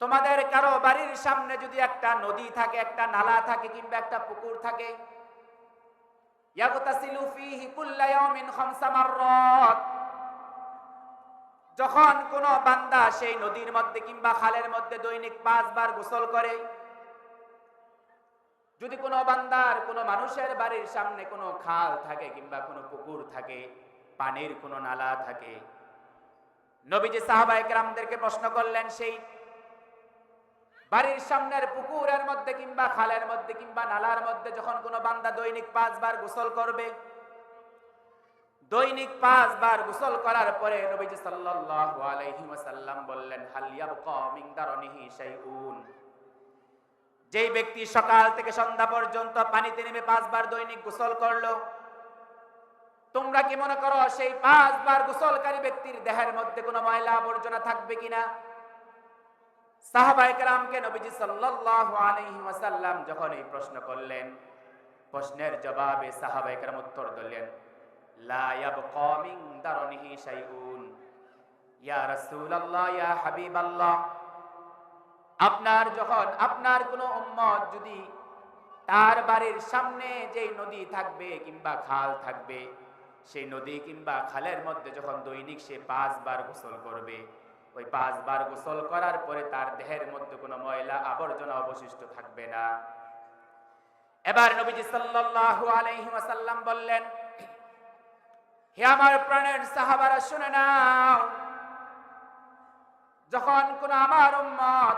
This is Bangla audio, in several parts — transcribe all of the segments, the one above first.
তোমাদের কারও বাড়ির সামনে যদি একটা নদী থাকে, একটা নালা থাকে কিংবা একটা পুকুর থাকে যখন কোন বান্দা সেই নদীর মধ্যে কিংবা খালের মধ্যে দৈনিক পাঁচবার গোসল করে, যদি কোনো বান্দার, কোনো মানুষের বাড়ির সামনে কোনো খাল থাকে কিংবা কোনো পুকুর থাকে, পানির কোনো নালা থাকে, নবীজি সাহাবা একরামদেরকে প্রশ্ন করলেন, সেই বাড়ির সামনের পুকুরের মধ্যে কিংবা খালের মধ্যে কিংবা নালার মধ্যে যখন কোনো বান্দা দৈনিক পাঁচবার গোসল করবে, দৈনিক পাঁচবার গোসল করার পরে নবীজি সাল্লাল্লাহু আলাইহি ওয়াসাল্লাম বললেন, হাল ইয়াবকা মিন দারনিহি শাইউন? যেই ব্যক্তি সকাল থেকে সন্ধ্যা পর্যন্ত পানিতে নেমে পাঁচবার দৈনিক গোসল করল, তোমরা কি মনে করো সেই পাঁচবার গোসলকারী ব্যক্তির দেহের মধ্যে কোনো ময়লা আবর্জনা থাকবে কিনা? সাহাবায়ে কেরামকে নবীজি সাল্লাল্লাহু আলাইহি ওয়াসাল্লাম যখন এই প্রশ্ন করলেন, প্রশ্নের জবাবে সাহাবায়ে কেরাম উত্তর দিলেন, লা ইয়াবকা মিন দারনিহি শাইউন। ইয়া রাসূলুল্লাহ, ইয়া হাবিবাল্লাহ। আপনার যখন, আপনার কোনো উম্মত যদি তার বাড়ির সামনে যেই নদী থাকবে কিংবা খাল থাকবে, সেই নদী কিংবা খালের মধ্যে যখন দৈনিক সে পাঁচবার গোসল করবে ওই পাঁচবার গোসল করার পরে তার দেহের মধ্যে কোনো ময়লা আবর্জনা অবশিষ্ট থাকবে না। এবার নবীজি সাল্লাল্লাহু আলাইহি ওয়াসাল্লাম বললেন, হে আমার প্রাণের সাহাবারা, শুনে নাও। যখন কোন আমার উম্মত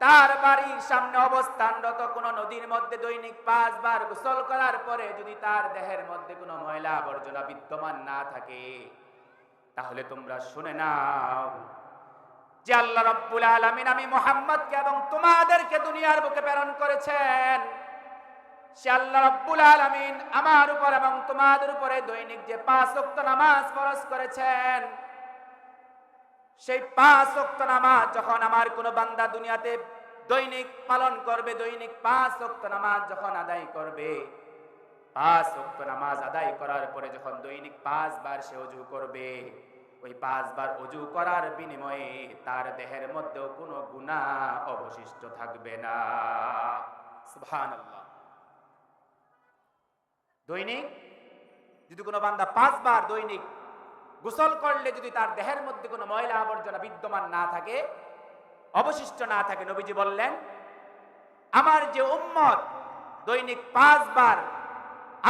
তার বাড়ির সামনে অবস্থানরত কোন নদীর মধ্যে দৈনিক পাঁচবার গোসল করার পরে যদি তার দেহের মধ্যে কোনো ময়লা আবর্জনা বিদ্যমান না থাকে তাহলে তোমরা শুনে নাও যে আল্লাহ রব্বুল আলামিন আমি মোহাম্মদকে এবং তোমাদেরকে দুনিয়ার বুকে প্রেরণ করেছেন। সে আল্লাহ রব্বুল আলামিন আমার উপর এবং তোমাদের উপরে দৈনিক যে পাঁচ ওয়াক্ত নামাজ ফরজ করেছেন, সেই পাঁচ ওয়াক্ত নামাজ যখন আমার কোনো বান্দা দুনিয়াতে দৈনিক পালন করবে, দৈনিক পাঁচ ওয়াক্ত নামাজ যখন আদায় করবে, পাঁচ ওয়াক্ত নামাজ আদায় করার পরে যখন দৈনিক পাঁচবার সে অজু করবে ওই পাঁচবার অজু করার বিনিময়ে তার দেহের মধ্যেও কোনো গুনাহ অবশিষ্ট থাকবে না। দৈনিক যদি কোনো বান্দা পাঁচবার দৈনিক গোসল করলে যদি তার দেহের মধ্যে কোনো ময়লা আবর্জনা বিদ্যমান না থাকে, অবশিষ্ট না থাকে, নবীজি বললেন, আমার যে উম্মত দৈনিক পাঁচবার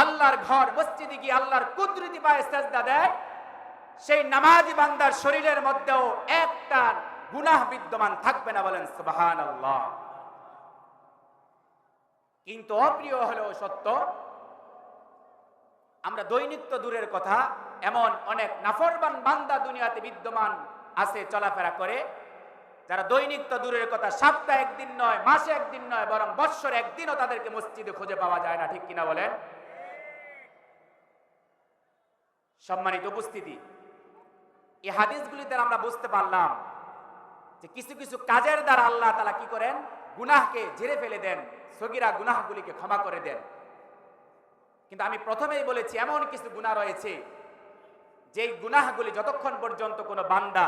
আল্লাহর ঘর, মসজিদে গিয়ে আল্লাহর কুদরতি পায়ে সেজদা দেয় সেই নামাজি বান্দার শরীরের মধ্যেও একটা গুনাহ বিদ্যমান থাকবে না বলেন সুবহানাল্লাহ। কিন্তু অপ্রিয় হলেও সত্য, আমরা দৈনিক দূরের কথা, এমন অনেক নাফরবান বান্দা দুনিয়াতে বিদ্যমান আছে, চলাফেরা করে, যারা দৈনিক দূরের কথা, সপ্তাহে একদিন নয়, মাসে একদিন নয়, বরং বৎসরে একদিনও তাদেরকে মসজিদে খুঁজে পাওয়া যায় না, ঠিক কিনা বলেন? সম্মানিত উপস্থিতি এই হাদিসগুলিতে আমরা বুঝতে পারলাম যে কিছু কিছু কাজের দ্বারা আল্লাহ তালা কি করেন? গুনাহকে ঝেড়ে ফেলে দেন, সগিরা গুনাহগুলিকে ক্ষমা করে দেন। কিন্তু আমি প্রথমেই বলেছি, এমন কিছু গুনাহ রয়েছে, যেই গুনাহগুলি যতক্ষণ পর্যন্ত কোনো বান্দা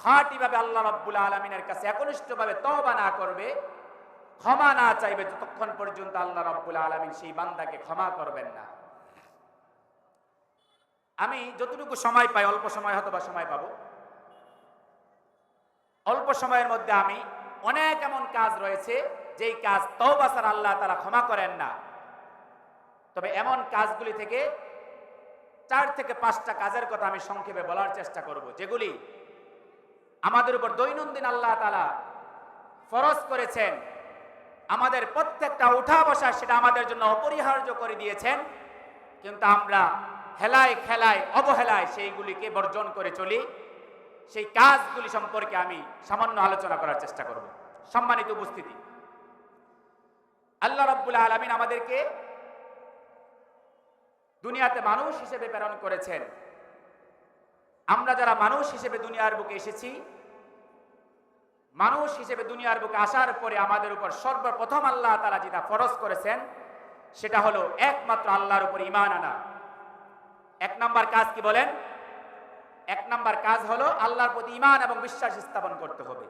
খাঁটিভাবে আল্লাহ রব্বুল আলমিনের কাছে একনিষ্ঠভাবে তওবা না করবে, ক্ষমা না চাইবে, যতক্ষণ পর্যন্ত আল্লাহ রব্বুল আলমিন সেই বান্দাকে ক্ষমা করবেন না। আমি যতটুকু সময় পাই, অল্প সময় হয়তো বা সময় পাবো। অল্প সময়ের মধ্যে আমি অনেক এমন কাজ রয়েছে, যেই কাজ ছাড়া আল্লাহ তারা ক্ষমা করেন না। তবে এমন কাজগুলি থেকে চার থেকে পাঁচটা কাজের কথা আমি সংক্ষেপে বলার চেষ্টা করব, যেগুলি আমাদের উপর দৈনন্দিন আল্লাহ তালা ফরজ করেছেন, আমাদের প্রত্যেকটা উঠা বসা সেটা আমাদের জন্য অপরিহার্য করে দিয়েছেন, কিন্তু আমরা হেলায় খেলায় অবহেলায় সেইগুলিকে বর্জন করে চলি। সেই কাজগুলি সম্পর্কে আমি সামান্য আলোচনা করার চেষ্টা করব। সম্মানিত উপস্থিতি। আল্লাহ রব্বুল আলমিন আমাদেরকে দুনিয়াতে মানুষ হিসেবে প্রেরণ করেছেন। আমরা যারা মানুষ হিসেবে দুনিয়ার বুকে এসেছি, মানুষ হিসেবে দুনিয়ার বুকে আসার পরে আমাদের উপর সর্বপ্রথম আল্লাহ তারা যেটা ফরজ করেছেন, সেটা হলো একমাত্র আল্লাহর উপর ইমান আনা। এক নাম্বার কাজ কি বলেন? এক নাম্বার কাজ হলো আল্লাহর প্রতি ইমান এবং বিশ্বাস স্থাপন করতে হবে।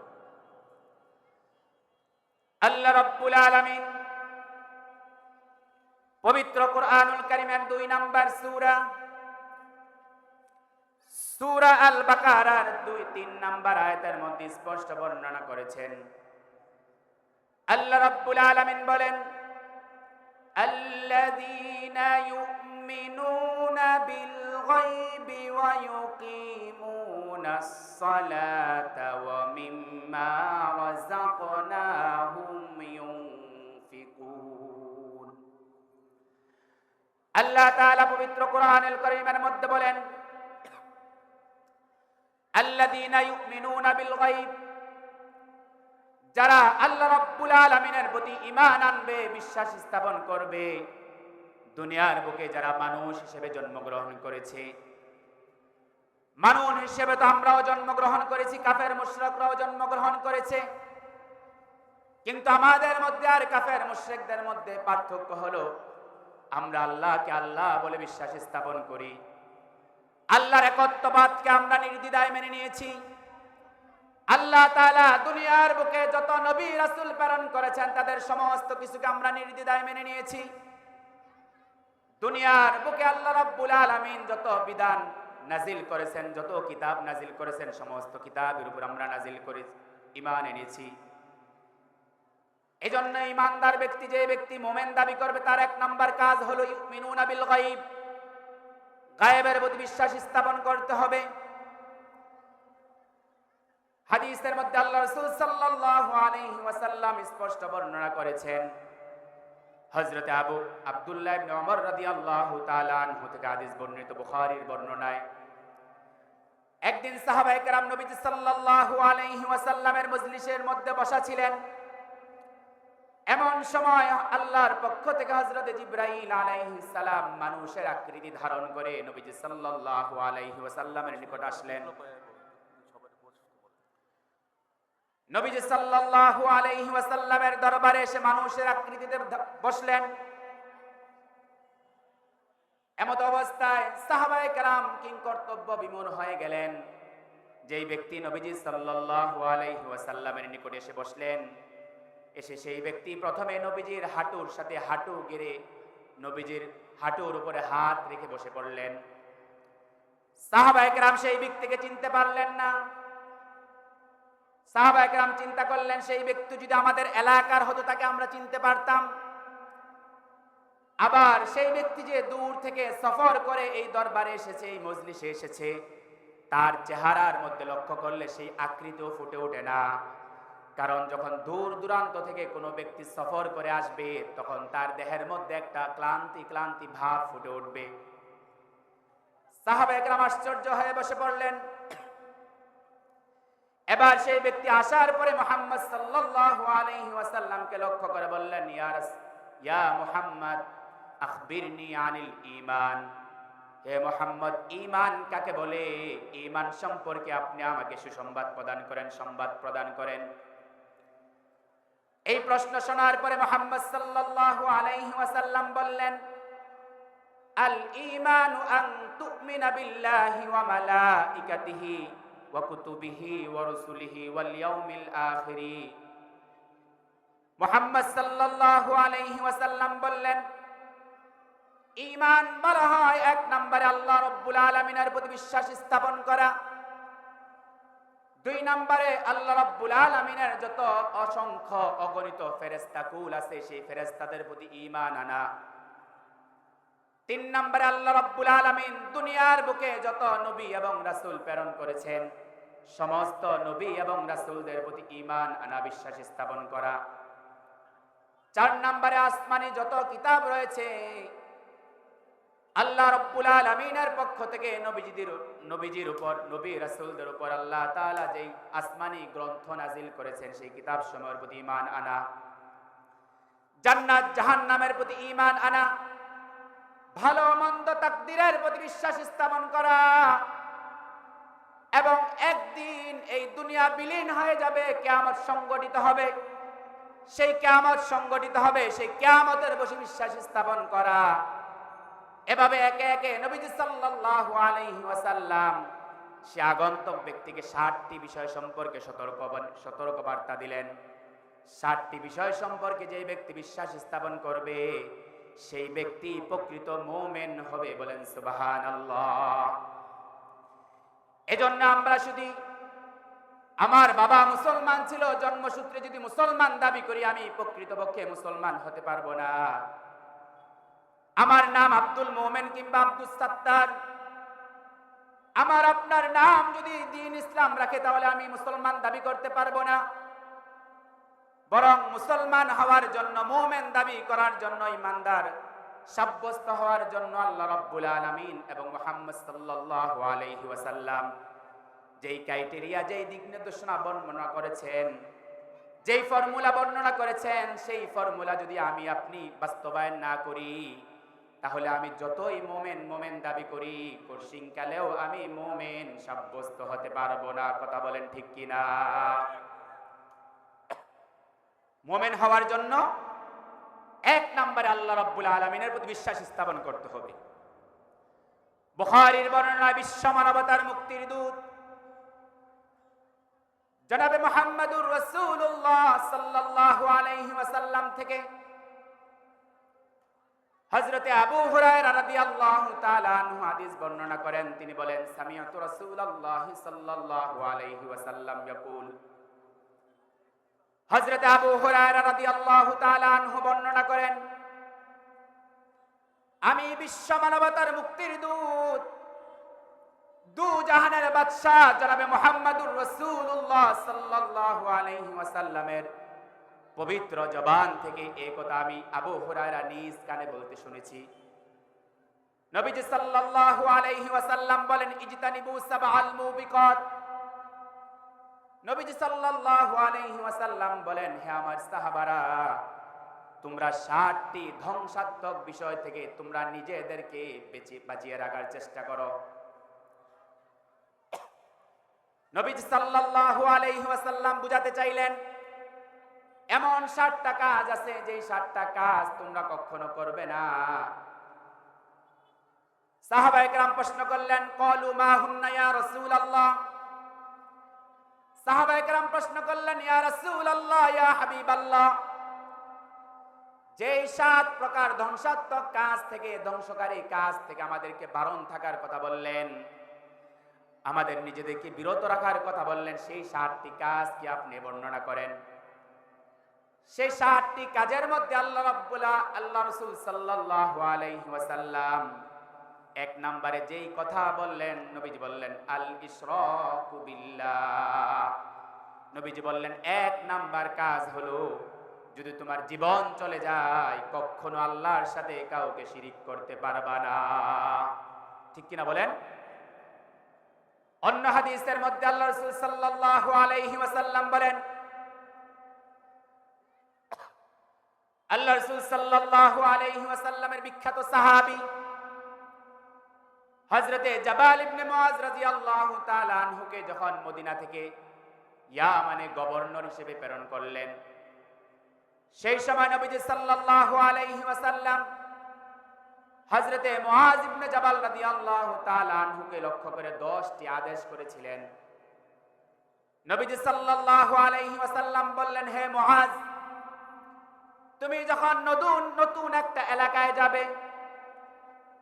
আল্লাহ রব্বুল আলামিন পবিত্র কোরআনুল কারিমের দুই নাম্বার সূরা সূরা আল বাকারার দুই তিন নাম্বার আয়াতের মধ্যে স্পষ্ট বর্ণনা করেছেন। আল্লাহ রাব্বুল আলামিন বলেন, আল্লাযীনা ওয়া ইউকিমুনাস সালাতা ওয়া মিম্মা রাযাকনাহুম ইউনফিকুন আল্লাহ তাআলা পবিত্র কোরআনুল কারীমের মধ্যে বলেন, আল্লাযীনা ইউমিনুনা যারা আল্লাহ রাব্বুল আলামিনের প্রতি ঈমান আনবে, বিশ্বাস স্থাপন করবে দুনিয়ার বুকে যারা মানুষ হিসেবে জন্মগ্রহণ করেছে। মানুষ হিসেবে তো আমরাও জন্মগ্রহণ করেছি, কাফের মুশরিকরাও জন্মগ্রহণ করেছে। কিন্তু আমাদের মধ্যে আর কাফের মুশরিকদের মধ্যে পার্থক্য হলো, আমরা আল্লাহকে আল্লাহ বলে বিশ্বাস স্থাপন করি। আল্লাহর একত্ববাদকে আমরা নির্দ্বিধায় মেনে নিয়েছি। আল্লাহ তাআলা দুনিয়ার বুকে যত নবী রাসূল প্রেরণ করেছেন, তাদের সমস্ত কিছুকে আমরা নির্দ্বিধায় মেনে নিয়েছি। দুনিয়ার বুকে আল্লাহ রাব্বুল আলামিন যত বিধান নাজিল করেছেন, যত কিতাব নাজিল করেছেন, সমস্ত কিতাবের উপর আমরা নাজিল করে, ঈমান এনেছি। এজন্য ইমানদার ব্যক্তি, যে ব্যক্তি মোমেন দাবি করবে, তার এক নাম্বার কাজ হলো ইউমিনুনা বিল গায়ব। গায়েবের প্রতি বিশ্বাস স্থাপন করতে হবে। হাদিসের মধ্যে আল্লাহ রাসূল সাল্লাল্লাহু আলাইহি ওয়াসাল্লাম স্পষ্ট বর্ণনা করেছেন হযরতে আবু আবদুল্লাহ ইবনে ওমর রাদিয়াল্লাহু তাআলা আনহু থেকে বর্ণিত বুখারীর বর্ণনায়। একদিন সাহাবায়ে কেরাম নবীজি সাল্লাল্লাহু আলাইহি ওয়াসাল্লামের মজলিসের মধ্যে বসা ছিলেন। এমন সময় আল্লাহর পক্ষ থেকে হযরত জিব্রাইল আলাইহিস সালাম মানুষের আকৃতি ধারণ করে নবীজি সাল্লাল্লাহু আলাইহি ওয়াসাল্লামের নিকট আসলেন। নবীজি সাল্লাল্লাহু আলাইহি ওয়াসাল্লামের দরবারে এসে মানুষের আকৃতিতে বসলেন। এমত অবস্থায় সাহাবায়ে কেরাম কিং কর্তব্য বিমূঢ় হয়ে গেলেন। যেই ব্যক্তি নবীজি সাল্লাল্লাহু আলাইহি ওয়াসাল্লামের নিকটে এসে বসলেন, এসে সেই ব্যক্তি প্রথমে নবীজির হাঁটুর সাথে হাঁটু গেড়ে নবীজির হাঁটুর উপরে হাত রেখে বসে পড়লেন। সাহাবায়ে কেরাম সেই ব্যক্তিকে চিনতে পারলেন না। সাহাবাহাম চিন্তা করলেন, সেই ব্যক্তি যদি আমাদের এলাকার হতো তাকে আমরা চিনতে পারতাম। আবার সেই ব্যক্তি যে দূর থেকে সফর করে এই দরবারে এসেছে, এই মজলিসে এসেছে, তার চেহারার মধ্যে লক্ষ্য করলে সেই আকৃতিও ফুটে ওঠে না। কারণ যখন দূর দূরান্ত থেকে কোনো ব্যক্তি সফর করে আসবে, তখন তার দেহের মধ্যে একটা ক্লান্তি ক্লান্তি ভাব ফুটে উঠবে। সাহাবা একরাম আশ্চর্য হয়ে বসে পড়লেন। এবার সেই ব্যক্তি আসার পরে মোহাম্মদ সাল্লাল্লাহু আলাইহি ওয়াসাল্লামকে লক্ষ্য করে বললেন, ইয়া ইয়া মুহাম্মদ, আখবিরনি আনিল ঈমান। হে মোহাম্মদ, ঈমান কাকে বলে? ঈমান সম্পর্কে আপনি আমাকে সুসংবাদ প্রদান করেন, সংবাদ প্রদান করেন। এই প্রশ্ন শোনার পরে মোহাম্মদ সাল্লাল্লাহু আলাইহি ওয়াসাল্লাম বললেন আল ঈমানু আন তুমিনা বিল্লাহি ওয়া মালাইকাতিহি। হয় এক নম্বরে আল্লাহ প্রতি বিশ্বাস স্থাপন করা। দুই নম্বরে আল্লাহ যত অসংখ্য অগণিত ফেরেশতা কুল আছে, সেই ফেরেশতাদের প্রতি ঈমান আনা। তিন নম্বরে আল্লাহ রাব্বুল দুনিয়ার বুকে যত নবী এবং রাসূল প্রেরণ করেছেন। সমস্ত নবী এবং রাসূলদের প্রতি ঈমান আনা বিশ্বাস স্থাপন করা। চার নম্বরে আসমানি যত কিতাব রয়েছে, আল্লাহ রব্বুল আলমিনের পক্ষ থেকে নবীজিদের নবীজির উপর, নবী রাসূলদের উপর আল্লাহ তাআলা যেই আসমানি গ্রন্থ নাজিল করেছেন, সেই কিতাব সমূহের প্রতি ইমান আনা। জান্নাত, জাহান্নামের প্রতি ঈমান আনা। ভালো মন্দ তাকদিরের প্রতি বিশ্বাস স্থাপন করা। এবং একদিন এই দুনিয়া বিলীন হয়ে যাবে, কেয়ামত সংগঠিত হবে। সেই কেয়ামত সংগঠিত হবে, সেই কেয়ামতের বসে বিশ্বাস স্থাপন করা। এভাবে একে একে নবীজি সাল্লাল্লাহু আলাইহি ওয়াসাল্লাম, সে আগন্তক ব্যক্তিকে ষাটটি বিষয় সম্পর্কে সতর্ক সতর্ক বার্তা দিলেন। ষাটটি বিষয় সম্পর্কে যে ব্যক্তি বিশ্বাস স্থাপন করবে, সেই ব্যক্তি প্রকৃত মোমেন হবে বলেন সুবাহান আল্লাহ এজন্য আমরা শুধু আমার বাবা মুসলমান ছিল, জন্মসূত্রে যদি মুসলমান দাবি করি, আমি প্রকৃতপক্ষে মুসলমান হতে পারব না। আমার নাম আব্দুল মোমেন কিংবা আব্দুল সাত্তার। আমার, আপনার নাম যদি দিন ইসলাম রাখে, তাহলে আমি মুসলমান দাবি করতে পারব না। বরং মুসলমান হওয়ার জন্য, মোমেন দাবি করার জন্য ইমানদার সাব্যস্ত হওয়ার জন্য আল্লাহ রাব্বুল আলামিন এবং মোহাম্মদ ওয়াসাল্লাম যেই ক্রাইটেরিয়া, যেই দিক নির্দেশনা বর্ণনা করেছেন, যেই ফর্মুলা বর্ণনা করেছেন, সেই ফর্মুলা যদি আমি আপনি বাস্তবায়ন না করি, তাহলে আমি যতই মোমেন মোমেন দাবি করি কশিংকালেও আমি মোমেন সাব্যস্ত হতে পারব না। কথা বলেন ঠিক কিনা? মোমেন হওয়ার জন্য এক নম্বরে আল্লাহ রাব্বুল আলমিনের প্রতি বিশ্বাস স্থাপন করতে হবে। বুখারীর বর্ণনা বিশ্ব মানবতার মুক্তির দূত। জনাবে মোহাম্মদুর রসুল্লাহ আলাইহি ওয়াসাল্লাম থেকে হযরতে আবু হুরায়রা রাদিয়াল্লাহু তাআলা হাদিস বর্ণনা করেন। তিনি বলেন আলাইহি ওয়াসাল্লাম হযরত আবু তাআলা বর্ণনা করেন, আমি বিশ্ব মানবতার মুক্তির দূত, দু জাহানের বাদশাহ জনাবে মুহাম্মাদুর রাসূলুল্লাহ সাল্লাল্লাহু আলাইহি ওয়াসাল্লামের পবিত্র জবান থেকে এই কথা আমি আবু হুরায়রা নিজ কানে বলতে শুনেছি। নবীজি সাল্লাল্লাহু আলাইহি ওয়াসাল্লাম বলেন, ইজতানিবু সাবআল মুবিকাত। নবীজি সাল্লাল্লাহু আলাইহি ওয়াসাল্লাম বলেন, হে আমার সাহাবারা, তোমরা ষাটটি ধ্বংসাত্মক বিষয় থেকে তোমরা নিজেদেরকে বেঁচে বাঁচিয়ে রাখার চেষ্টা করো। নবীজি সাল্লাল্লাহু আলাইহি ওয়াসাল্লাম বুঝাতে চাইলেন, এমন ষাটটা কাজ আছে যে ষাটটা কাজ তোমরা কখনো করবে না। সাহাবায়ে কেরাম প্রশ্ন করলেন, কলু মা হুন্না ইয়া রাসূলুল্লাহ? সাহাবায়ে কেরাম প্রশ্ন করলেন, ইয়া রাসূলুল্লাহ, ইয়া হাবিবাল্লাহ যে সাত প্রকার ধ্বংসাত্মক কাজ থেকে, ধ্বংসকারী কাজ থেকে আমাদেরকে বারণ থাকার কথা বললেন, আমাদের নিজেদেরকে বিরত রাখার কথা বললেন, সেই সাতটি কাজ কি আপনি বর্ণনা করেন? সেই সাতটি কাজের মধ্যে আল্লাহ রাব্বুল্লাহ আল্লাহ রসুল সাল্লাল্লাহু আলাইহি ওয়াসাল্লাম এক নম্বরে যেই কথা বললেন, নবীজি বললেন আল বিল্লাহ। নবীজি বললেন, এক নাম্বার কাজ হলো, যদি তোমার জীবন চলে যায়, কখনো আল্লাহর সাথে কাউকে শিরিক করতে পারবা না। ঠিক কিনা বলেন? অন্য হাদিসের মধ্যে আল্লাহ রসুল সাল্লাল্লাহু আলাইহি ওয়াসাল্লাম বলেন আল্লাহ রসুল সাল্লাল্লাহু আলাইহি ওয়াসাল্লামের বিখ্যাত সাহাবী হযরতে জাবাল ইবনে মুআজ রাদিয়াল্লাহু তাআলা আনহুকে যখন মদিনা থেকে ইয়ামানে গভর্নর হিসেবে প্রেরণ করলেন, সেই সময় নবীজি সাল্লাল্লাহু আলাইহি ওয়াসাল্লাম হযরতে মুআজ ইবনে জাবাল রাদিয়াল্লাহু তাআলা আনহুকে লক্ষ্য করে 10টি আদেশ করেছিলেন। নবীজি সাল্লাল্লাহু আলাইহি ওয়াসাল্লাম বললেন, হে মুআজ, তুমি যখন নতুন নতুন একটা এলাকায় যাবে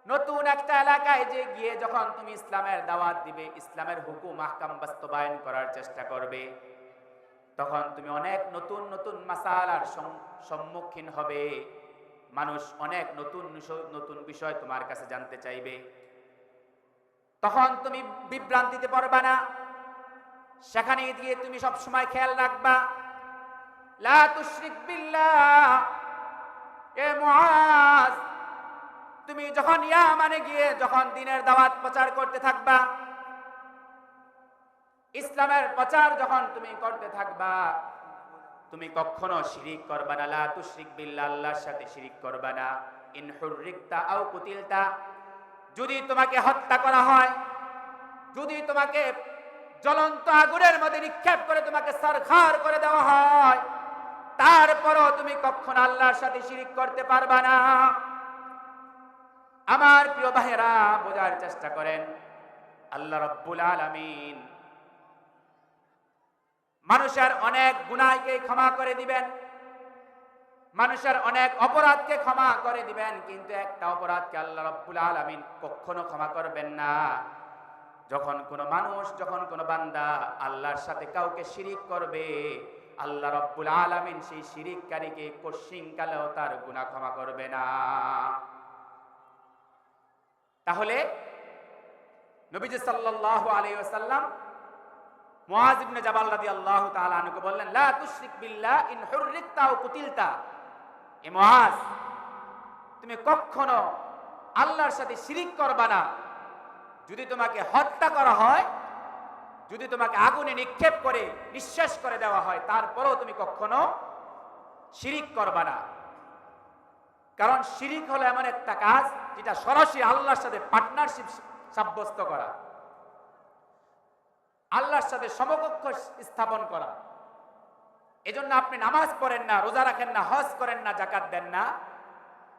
নতুন একটা এলাকায় যে গিয়ে যখন তুমি ইসলামের দাওয়াত দিবে, ইসলামের হুকুম, আহকাম বাস্তবায়ন করার চেষ্টা করবে, তখন তুমি অনেক নতুন নতুন মাসালার সম্মুখীন হবে। মানুষ অনেক নতুন নতুন বিষয় তোমার কাছে জানতে চাইবে। তখন তুমি বিভ্রান্তিতে পড়বা না। সেখানে গিয়ে তুমি সব সময় খেয়াল রাখবা, লা তুশরিক বিল্লাহ, এ মুআজ তুমি যখন ইয়া মানে গিয়ে যখন দিনের দাওয়াত প্রচার করতে থাকবা, ইসলামের প্রচার যখন তুমি করতে থাকবা, তুমি কখনো শিরিক করবা না, লা তুশরিক বিল্লাহ, আল্লাহর সাথে শিরিক করবা না। ইন হুররিকতা আও কুতিলতা, যদি তোমাকে হত্যা করা হয়, যদি তোমাকে জ্বলন্ত আগুনের মধ্যে নিক্ষেপ করে তোমাকে সরখার করে দেওয়া হয়, তারপরও তুমি কখনো আল্লাহর সাথে শিরিক করতে পারবা না। আমার প্রিয় ভাইয়েরা, বোঝার চেষ্টা করেন। আল্লাহ রব্বুল আলামিন। মানুষের অনেক গুনাহকে ক্ষমা করে দিবেন। মানুষের অনেক অপরাধকে ক্ষমা করে দিবেন, কিন্তু একটা অপরাধকে আল্লাহ রব্বুল আলামিন কখনো ক্ষমা করবেন না। যখন কোনো মানুষ, যখন কোনো বান্দা আল্লাহর সাথে কাউকে শিরিক করবে, আল্লাহ রব্বুল আলামিন সেই শিরিককারীকে কশিং কালেও তার গুনাহ ক্ষমা করবে না। তাহলে নবীজি সাল্লাল্লাহু আলাইহি ওয়াসাল্লাম মুআজ ইবনে জাবাল রাদিয়াল্লাহু তাআলা আনহুকে বললেন, লা তুশরিক বিল্লাহ ইন হুররিকতা আও কুতিলতা। এ মুআজ, তুমি কখনো আল্লাহর সাথে শিরিক করবা না। যদি তোমাকে হত্যা করা হয়, যদি তোমাকে আগুনে নিক্ষেপ করে নিঃশেষ করে দেওয়া হয়, তারপরেও তুমি কখনো শিরিক করবা না। কারণ শিরিক হলো এমন একটা কাজ যেটা সরাসরি আল্লাহর সাথে পার্টনারশিপ সাব্যস্ত করা। আল্লাহর সাথে সমকক্ষ স্থাপন করা। এজন্য আপনি নামাজ পড়েন না, রোজা রাখেন না, হজ করেন না জাকাত দেন না।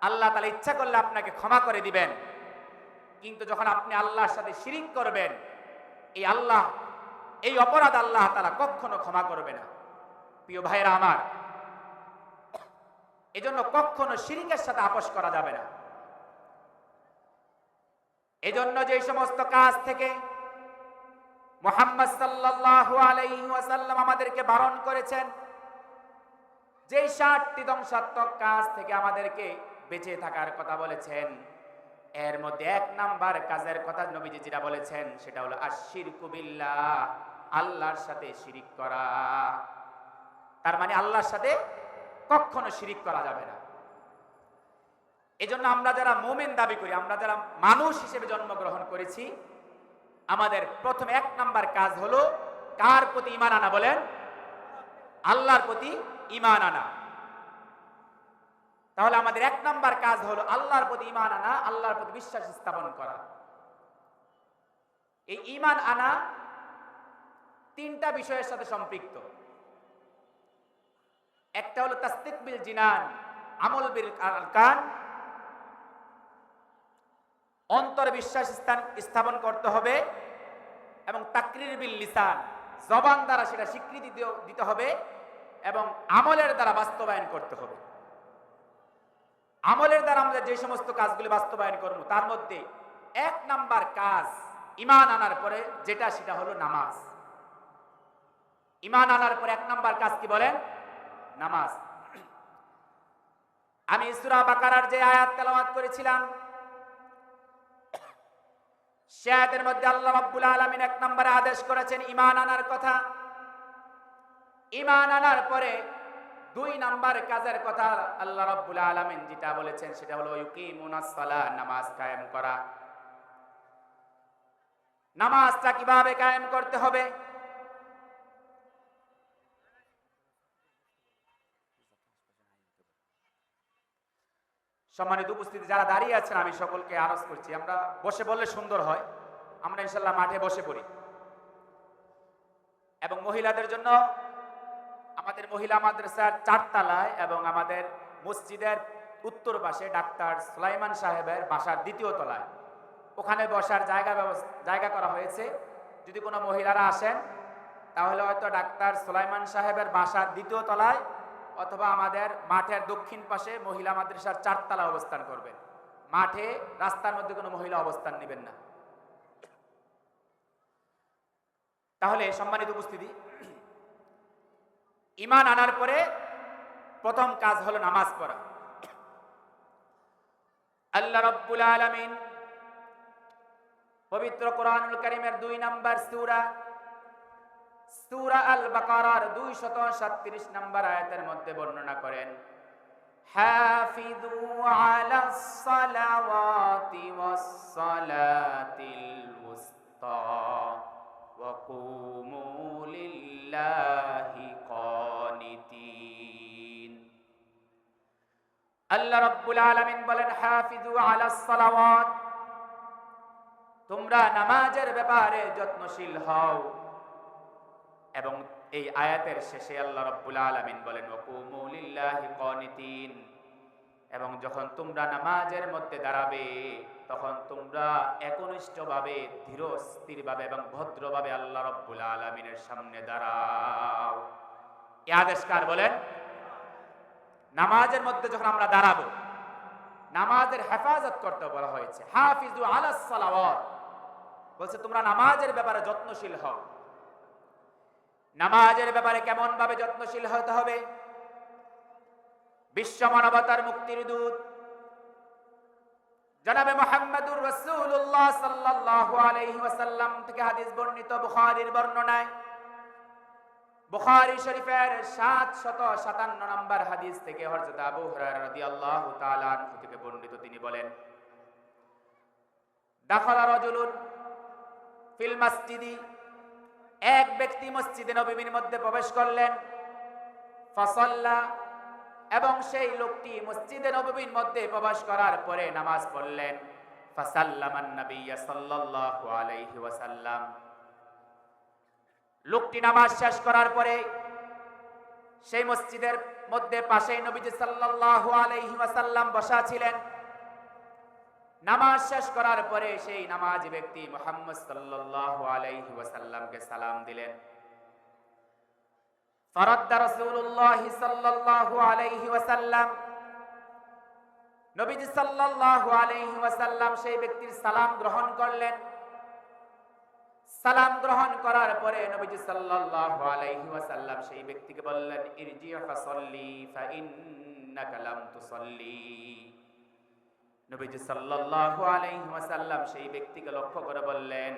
আল্লাহ তালা ইচ্ছা করলে আপনাকে ক্ষমা করে দিবেন। কিন্তু যখন আপনি আল্লাহর সাথে শিরিক করবেন, এই আল্লাহ, এই অপরাধ আল্লাহ তালা কখনো ক্ষমা করবে না। প্রিয় ভাইরা আমার এজন্য কখনো শিরিকের সাথে আপোষ করা যাবে না। এজন্য যে সমস্ত কাজ থেকে মোহাম্মদ সাল্লাল্লাহু আলাইহি ওয়াসাল্লাম আমাদেরকে বারণ করেছেন যে ষাটটি ধ্বংসাত্মক কাজ থেকে আমাদেরকে বেঁচে থাকার কথা বলেছেন, এর মধ্যে এক নাম্বার কাজের কথা নবীজি যেটা বলেছেন, সেটা হলো আশিরকু বিল্লাহ, আল্লাহর সাথে শিরিক করা। তার মানে আল্লাহর সাথে কখনো শিরিক করা যাবে না। এজন্য আমরা যারা মোমেন দাবি করি, আমরা যারা মানুষ হিসেবে জন্মগ্রহণ করেছি, আমাদের প্রথম এক নাম্বার কাজ হলো কার প্রতি ইমান আনা বলেন? আল্লাহর প্রতি ইমান আনা। তাহলে আমাদের এক নাম্বার কাজ হলো আল্লাহর প্রতি ইমান আনা, আল্লাহর প্রতি বিশ্বাস স্থাপন করা। এই ইমান আনা তিনটা বিষয়ের সাথে সম্পৃক্ত। একটা হলো তাস্তিক বিল জিনান, আমল বিল কান। অন্তর বিশ্বাস স্থান স্থাপন করতে হবে এবং তাকরির বিল লিসান, জবান দ্বারা সেটা স্বীকৃতি দিতে হবে এবং আমলের দ্বারা বাস্তবায়ন করতে হবে। আমলের দ্বারা আমরা যে সমস্ত কাজগুলি বাস্তবায়ন করব, তার মধ্যে এক নাম্বার কাজ ইমান আনার পরে, যেটা সেটা হলো নামাজ। ইমান আনার পরে এক নাম্বার কাজ কি বলেন? নামাজ। আমি সূরা বাকারার যে আয়াত তেলাওয়াত করেছিলাম, সে আয়াতের মধ্যে আল্লাহ রাব্বুল আলামিন এক নম্বরে আদেশ করেছেন ইমান আনার কথা। ইমান আনার পরে দুই নাম্বার কাজের কথা আল্লাহ রাব্বুল আলামিন যেটা বলেছেন, সেটা হলো ইউকিমুনাস সালাহ নামাজ কায়েম করা। নামাজটা কীভাবে কায়েম করতে হবে? সম্মানিত উপস্থিতি, যারা দাঁড়িয়ে আছেন, আমি সকলকে আরজ করছি। আমরা বসে বললে সুন্দর হয়। আমরা ইনশাল্লাহ মাঠে বসে পড়ি। এবং মহিলাদের জন্য, আমাদের মহিলা মাদ্রাসার চারতলায় এবং আমাদের মসজিদের উত্তর পাশে ডাক্তার সুলাইমান সাহেবের বাসার দ্বিতীয় তলায়। ওখানে বসার জায়গা ব্যবস্থা জায়গা করা হয়েছে। যদি কোনো মহিলারা আসেন, তাহলে হয়তো ডাক্তার সুলাইমান সাহেবের বাসার দ্বিতীয় তলায় অথবা আমাদের মাঠের দক্ষিণ পাশে মহিলা মাদ্রাসার চারতলা অবস্থান করবেন। মাঠে রাস্তার মধ্যে কোনো মহিলা অবস্থান নেবেন না। তাহলে সম্মানিত উপস্থিতি, ইমান আনার পরে প্রথম কাজ হলো নামাজ পড়া। আল্লাহ রব্বুল আলামিন পবিত্র কোরআনুল কারীমের দুই নাম্বার সূরা সূরা আল বাকারার 237 নম্বর আয়াতের মধ্যে বর্ণনা করেন সালাতিল উসতা ওয়া কুমু আল্লাহ রাব্বুল আলামিন বলেন আলাস সালাওয়াত, তোমরা নামাজের ব্যাপারে যত্নশীল হও। এবং এই আয়াতের শেষে আল্লাহ রাব্বুল আলামিন বলেন, ওয়াকুমু এবং যখন তোমরা নামাজের মধ্যে দাঁড়াবে, তখন তোমরা একনিষ্ঠভাবে, ধীর স্থিরভাবে এবং ভদ্রভাবে আল্লাহ রব্বুল আলমিনের সামনে দাঁড়াও। এ আদেশকার বলেন? নামাজের মধ্যে যখন আমরা দাঁড়াবো, নামাজের হেফাজত করতে বলা হয়েছে, হাফিজু আলাস বলছে, তোমরা নামাজের ব্যাপারে যত্নশীল হও। নামাজের ব্যাপারে কেমন ভাবে যত্নশীল হতে হবে? বিশ্ব মানবতার মুক্তির দূত জনাবে মোহাম্মদুর রাসূলুল্লাহ সাল্লাল্লাহু আলাইহি ওয়াসাল্লাম থেকে হাদিস বর্ণিত বুখারীর বর্ণনায়। বুখারি শরীফের 757 নম্বর হাদিস থেকে হযরত আবু হুরায়রা রাদিয়াল্লাহু তাআলা আনহু থেকে বর্ণিত তিনি বলেন, দাখালা রাজুলুন ফিল মসজিদি এক ব্যক্তি মসজিদে নবীর মধ্যে প্রবেশ করলেন। ফাসাল্লা এবং সেই লোকটি মসজিদে নবীর মধ্যে প্রবেশ করার পরে নামাজ পড়লেন। ফাসাল্লামান নবিয়্য সাল্লাল্লাহু আলাইহি ওয়াসাল্লাম। লোকটি নামাজ শেষ করার পরে সেই মসজিদের মধ্যে পাশেই নবীজি সাল্লাল্লাহু আলাইহি ওয়াসাল্লাম বসা ছিলেন। নামাজ শেষ করার পরে সেই নামাজ ব্যক্তি মোহাম্মদ সাল্লাল্লাহু আলাইহি ওয়াসাল্লামকে সালাম দিলেন। ফরাদ্দা রাসূলুল্লাহ সাল্লাল্লাহু আলাইহি ওয়াসাল্লাম, নবীজি সাল্লাল্লাহু আলাইহি ওয়াসাল্লাম সেই ব্যক্তির সালাম গ্রহণ করলেন। সালাম গ্রহণ করার পরে নবীজি সাল্লাল্লাহু আলাইহি ওয়াসাল্লাম সেই ব্যক্তিকে বললেন ইরজি ফাসাল্লি, ফাইন্নাকা লাম তুসাল্লি। নবীজি সাল্লাল্লাহু আলাইহি ওয়াসাল্লাম সেই ব্যক্তিকে লক্ষ্য করে বললেন,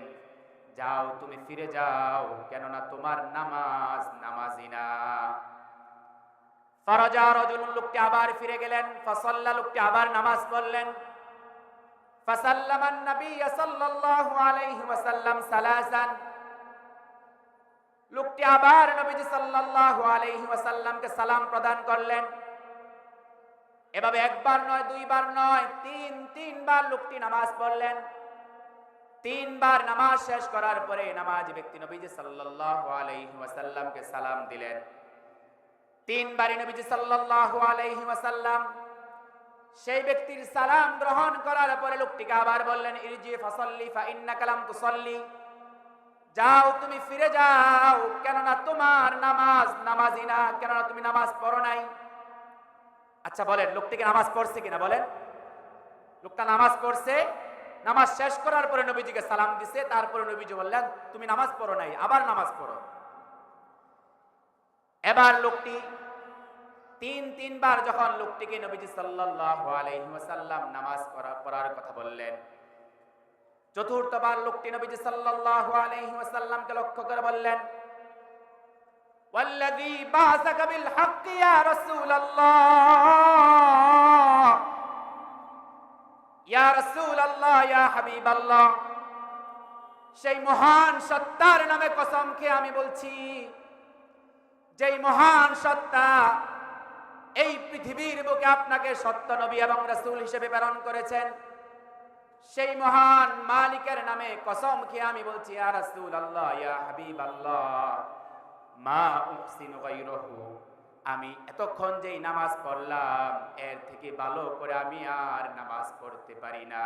যাও, তুমি ফিরে যাও, কেননা তোমার নামাজ নামাজি না। ফারাজা রাজুলুন লোকটি আবার ফিরে গেলেন, ফাসাল্লা লোকটি আবার নামাজ পড়লেন। ফাসাল্লামান নবী সাল্লাল্লাহু আলাইহি ওয়াসাল্লাম সালাসান। লোকটি আবার নবীজি সাল্লাল্লাহু আলাইহি ওয়াসাল্লামকে সালাম প্রদান করলেন। এভাবে একবার নয়, দুইবার নয়, তিন, তিনবার লোকটি নামাজ পড়লেন। তিনবার নামাজ শেষ করার পরে নামাজ ব্যক্তি নবীজি সাল্লাল্লাহু আলাইহি সালাম দিলেন। তিনবারই নবীজি সাল্লাল্লাহু আলাইহি সেই ব্যক্তির সালাম গ্রহণ করার পরে লোকটিকে আবার বললেন, ইরজি ফাসাল্লি ফা ইন্নাকা লাম তুসাল্লি। যাও, তুমি ফিরে যাও, কেননা তোমার নামাজ নামাজি না, কেননা তুমি নামাজ পড়ো নাই। আচ্ছা বলেন লোকটিকে নামাজ পড়ছে কিনা বলেন? লোকটা নামাজ পড়ছে, নামাজ শেষ করার পরে নবীজিকে সালাম দিছে, তারপরে নবীজি বললেন, তুমি নামাজ পড়ো নাই, আবার নামাজ পড়ো। এবার লোকটি তিন, তিনবার যখন লোকটিকে নবীজি সাল্লাল্লাহু আলাইহি নামাজ পড়ার কথা বললেন, চতুর্থবার লোকটি নবীজি সাল্লাল্লাহু আলাইহি ওয়াসাল্লামকে লক্ষ্য করে বললেন والذي بعثك بالحق يا رسول الله يا رسول الله يا حبيب الله সেই মহান সত্তার নামে কসম খেয়ে আমি বলছি যেই মহান সত্তা এই পৃথিবীর বুকে আপনাকে সত্য নবী এবং রাসূল হিসেবে প্রেরণ করেছেন সেই মহান মালিকের নামে কসম খেয়ে আমি বলছি ইয়া রাসূল আল্লাহ ইয়া হাবিব আল্লাহ মা আমি এতক্ষণ যেই নামাজ পড়লাম, এর থেকে ভালো করে আমি আর নামাজ পড়তে পারি না।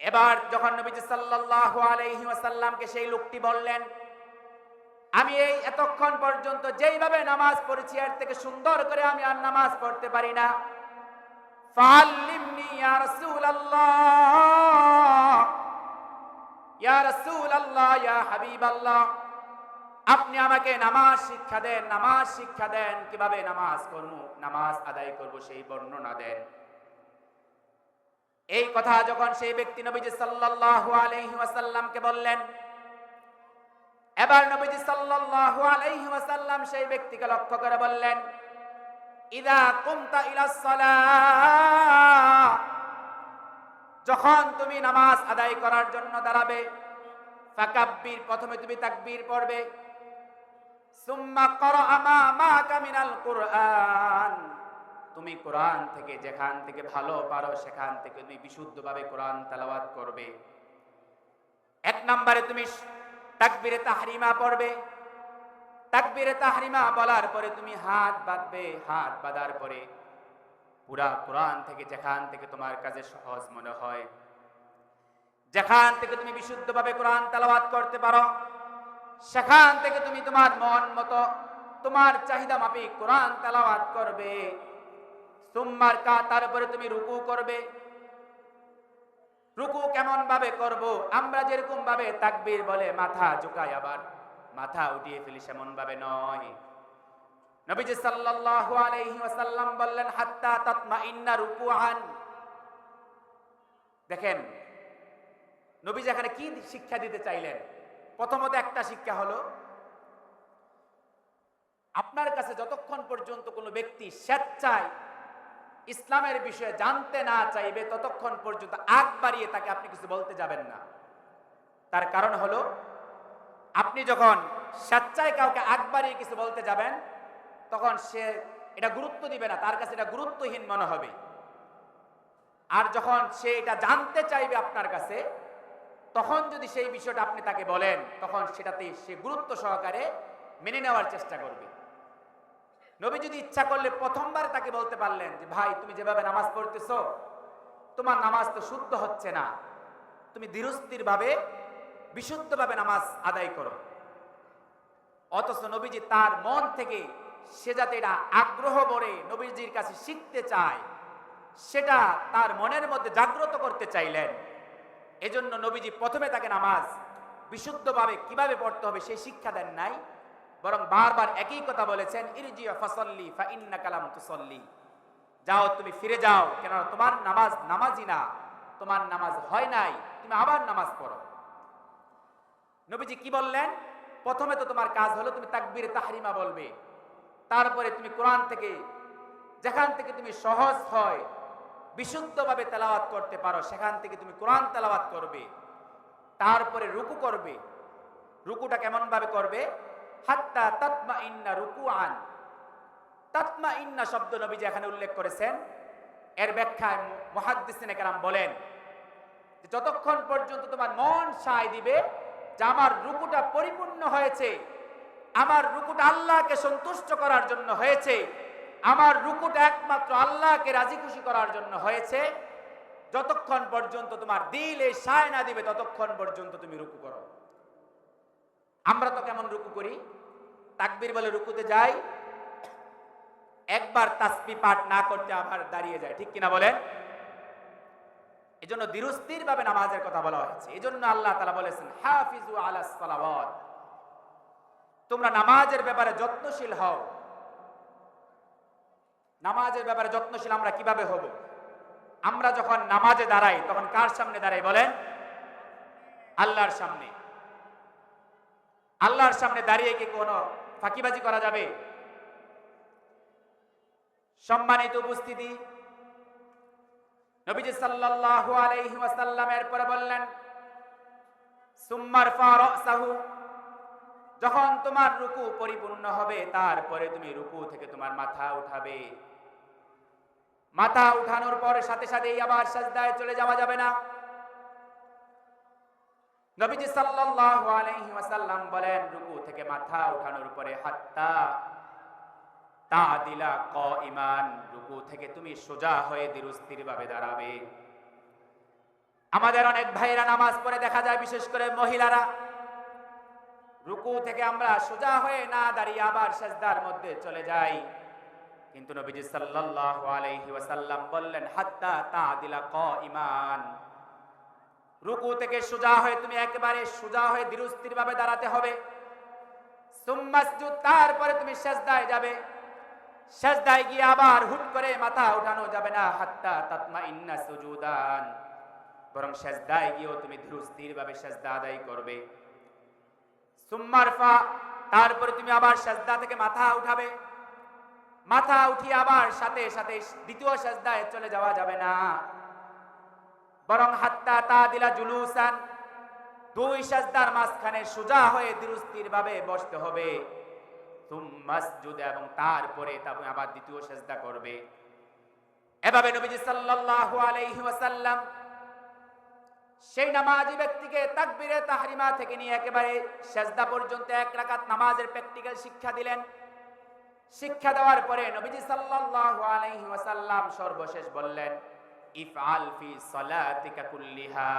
এবার যখন নবীজি সাল্লাল্লাহু আলাইহি ওয়াসাল্লামকে সেই লোকটি বললেন, আমি এই এতক্ষণ পর্যন্ত যেইভাবে নামাজ পড়েছি, এর থেকে সুন্দর করে আমি আর নামাজ পড়তে পারি না। ফাল্লিমনি ইয়া রাসূলুল্লাহ, ইয়া হাবিবাল্লাহ, আপনি আমাকে নামাজ শিক্ষা দেন, নামাজ শিক্ষা দেন। কীভাবে নামাজ করব? নামাজ আদায় করব, সেই বর্ণনা দেন। এই কথা যখন সেই ব্যক্তি নবীজি সাল্লাল্লাহু আলাইহি ওয়াসাল্লামকে বললেন, এবার নবীজি সাল্লাল্লাহু আলাইহি ওয়াসাল্লাম সেই ব্যক্তিকে লক্ষ্য করে বললেন, ইদা কুমতা ইলাস সালাহ যখন তুমি নামাজ আদায় করার জন্য দাঁড়াবে, ফাকাব্বির প্রথমে তুমি তাকবীর পড়বে। সুম্মা কর আমা মা মাকা মিনাল কুরআন। তুমি কোরআন থেকে যেখান থেকে ভালো পারো, সেখান থেকে তুমি বিশুদ্ধভাবে কোরআন তেলাওয়াত করবে। এক নম্বরে তুমি তাকবীরে তাহরিমা পড়বে। তাকবীরে তাহরিমা বলার পরে তুমি হাত বাঁধবে, হাত বাঁধার পরে পুরা কোরআন থেকে, যেখান থেকে তোমার কাছে সহজ মনে হয়। যেখান থেকে তুমি বিশুদ্ধভাবে কোরআন তেলাওয়াত করতে পারো, সেখান থেকে তুমি তোমার মন মতো, তোমার চাহিদা মাফিক কোরআন তেলাওয়াত করবে। সুম্মার কা তারপরে তুমি রুকু করবে। রুকু কেমন ভাবে করব? আমরা যেরকম ভাবে তাকবীর বলে মাথা ঝুঁকাই আবার, মাথা উঠিয়ে ফেলি সেমন ভাবে নয়। নবীজি সাল্লাল্লাহু আলাইহি ওয়াসাল্লাম বললেন, হাত্তা তাতমাইন্না রুকুআন। দেখেন, নবীজি এখানে কি শিক্ষা দিতে চাইলেন? প্রথমত একটা শিক্ষা হলো, আপনার কাছে যতক্ষণ পর্যন্ত কোনো ব্যক্তি স্বেচ্ছায় ইসলামের বিষয়ে জানতে না চাইবে, ততক্ষণ পর্যন্ত আগ বাড়িয়ে তাকে আপনি কিছু বলতে যাবেন না। তার কারণ হলো, আপনি যখন স্বেচ্ছায় কাউকে আগ বাড়িয়ে কিছু বলতে যাবেন তখন সে এটা গুরুত্ব দিবে না, তার কাছে এটা গুরুত্বহীন মনে হবে। আর যখন সে এটা জানতে চাইবে আপনার কাছে, তখন যদি সেই বিষয়টা আপনি তাকে বলেন, তখন সেটাতে সে গুরুত্ব সহকারে মেনে নেওয়ার চেষ্টা করবে। নবী যদি ইচ্ছা করলে প্রথমবার তাকে বলতে পারলেন যে, ভাই, তুমি যেভাবে নামাজ পড়তেছ, তোমার নামাজ তো শুদ্ধ হচ্ছে না। তুমি ধীরস্থির ভাবে বিশুদ্ধভাবে নামাজ আদায় করো। অথচ নবীজি তার মন থেকে সে যাতে এটা আগ্রহ ভরে নবীজির কাছে শিখতে চায়, সেটা তার মনের মধ্যে জাগ্রত করতে চাইলেন। এজন্য নবীজি প্রথমে তাকে নামাজ বিশুদ্ধভাবে কীভাবে পড়তে হবে সেই শিক্ষা দেন নাই, বরং বারবার একই কথা বলেছেন ইরজিয়া ফা ইন্না কালাম তুসল্লি। যাও, তুমি ফিরে যাও কেন তোমার নামাজ নামাজি না, তোমার নামাজ হয় নাই, তুমি আবার নামাজ পড়ো। নবীজি কি বললেন? প্রথমে তো তোমার কাজ হলো তুমি তাকবীর তাহরিমা বলবে তারপরে তুমি কোরআন থেকে, যেখান থেকে তুমি সহজ হয়, বিশুদ্ধভাবে তেলাওয়াত করতে পারো, সেখান থেকে তুমি কোরআন তেলাওয়াত করবে, তারপরে রুকু করবে। রুকুটা কেমন ভাবে করবে? হাত্তা তাতমা ইন্না রুকু আন তাতমা ইন্না শব্দ নবীজি এখানে উল্লেখ করেছেন। এর ব্যাখ্যায় মহাদ্দিসিনে কেরাম বলেন যে, যতক্ষণ পর্যন্ত তোমার মন সায় দিবে যে, আমার রুকুটা পরিপূর্ণ হয়েছে আমার রুকুটা আল্লাহকে সন্তুষ্ট করার জন্য হয়েছে, আমার রুকুটা একমাত্র আল্লাহকে রাজি খুশি করার জন্য হয়েছে, যতক্ষণ পর্যন্ত তোমার দিল এই সায় না দিবে, ততক্ষণ পর্যন্ত তুমি রুকু করো। আমরা তো কেমন রুকু করি? তাকবির বলে রুকুতে যাই, একবার তাসবি পাঠ না করতে আবার দাঁড়িয়ে যায়, ঠিক কিনা বলেন? এজন্য ধীরস্থির ভাবে নামাজের কথা বলা হয়েছে, এজন্য আল্লাহ তালা বলেছেন, হাফিজু আলা সালাওয়াত। তোমরা নামাজের ব্যাপারে যত্নশীল হও। নামাজের ব্যাপারে যত্নশীল আমরা কীভাবে হব? আমরা যখন নামাজে দাঁড়াই, তখন কার সামনে দাঁড়াই বলেন? আল্লাহর সামনে। আল্লাহর সামনে দাঁড়িয়ে কি কোনো ফাঁকিবাজি করা যাবে? সম্মানিত উপস্থিতি, নবীজি সাল্লাল্লাহু আলাইহি ওয়াসাল্লাম এরপরে বললেন সুম্মার ফারাসাহু যখন তোমার রুকু পরিপূর্ণ হবে, তারপরে তুমি রুকু থেকে তোমার মাথা উঠাবে। মাথা উঠানোর পরে সাথে সাথেই আবার সাজদায় চলে যাওয়া যাবে না। নবীজি সাল্লাল্লাহু আলাইহি ওয়াসাল্লাম বলেন, রুকু থেকে মাথা উঠানোর পরে হাত্তা তাদিলা ক ইমান রুকু থেকে তুমি সোজা হয়ে ধীরস্থির ভাবে দাঁড়াবে। আমাদের অনেক ভাইরা নামাজ পড়ে দেখা যায়, বিশেষ করে মহিলারা। রুকু থেকে আমরা সোজা হয়ে না দাঁড়িয়ে আবার সাজদার মধ্যে চলে যাই। কিন্তু নবীজি সাল্লাল্লাহু আলাইহি ওয়াসাল্লাম বললেন, হাত্তা তাদিলা ইমান রুকু থেকে সোজা হয়ে তুমি একেবারে সোজা হয়ে ধীরস্থির ভাবে দাঁড়াতে হবে। সুম্মাসজুদ তারপরে তুমি সেজদায় যাবে। সেজদায় গিয়ে আবার হুট করে মাথা উঠানো যাবে না। হাত্তা তাতমা ইন্না সুজুদান। বরং সেজদায় গিয়েও তুমি ধীরস্থির ভাবে সেজদা আদায় করবে। সুম্মারফা তারপরে তুমি আবার সেজদা থেকে মাথা উঠাবে। মাথা উঠিয়ে আবার সাথে সাথে দ্বিতীয় সেজদায় চলে যাওয়া যাবে না। বরং হাত্তা তা দিলা জুলুসান, দুই সাজদার মাঝখানে সোজা হয়ে ধীরস্থির ভাবে বসতে হবে। মাসজুদ এবং তারপরে তারপরে আবার দ্বিতীয় সাজদা করবে। এভাবে নবীজি সাল্লাল্লাহু আলাইহি ওয়াসাল্লাম সেই নামাজি ব্যক্তিকে তাকবিরে তাহারিমা থেকে নিয়ে একেবারে সেজদা পর্যন্ত এক রাকাত নামাজের প্র্যাকটিক্যাল শিক্ষা দিলেন। শিক্ষা দেওয়ার পরে নবীজি সাল্লাল্লাহু আলাইহি ওয়াসাল্লাম সর্বশেষ বললেন, ইফআল ফি সালাতিকা কুল্লিহা।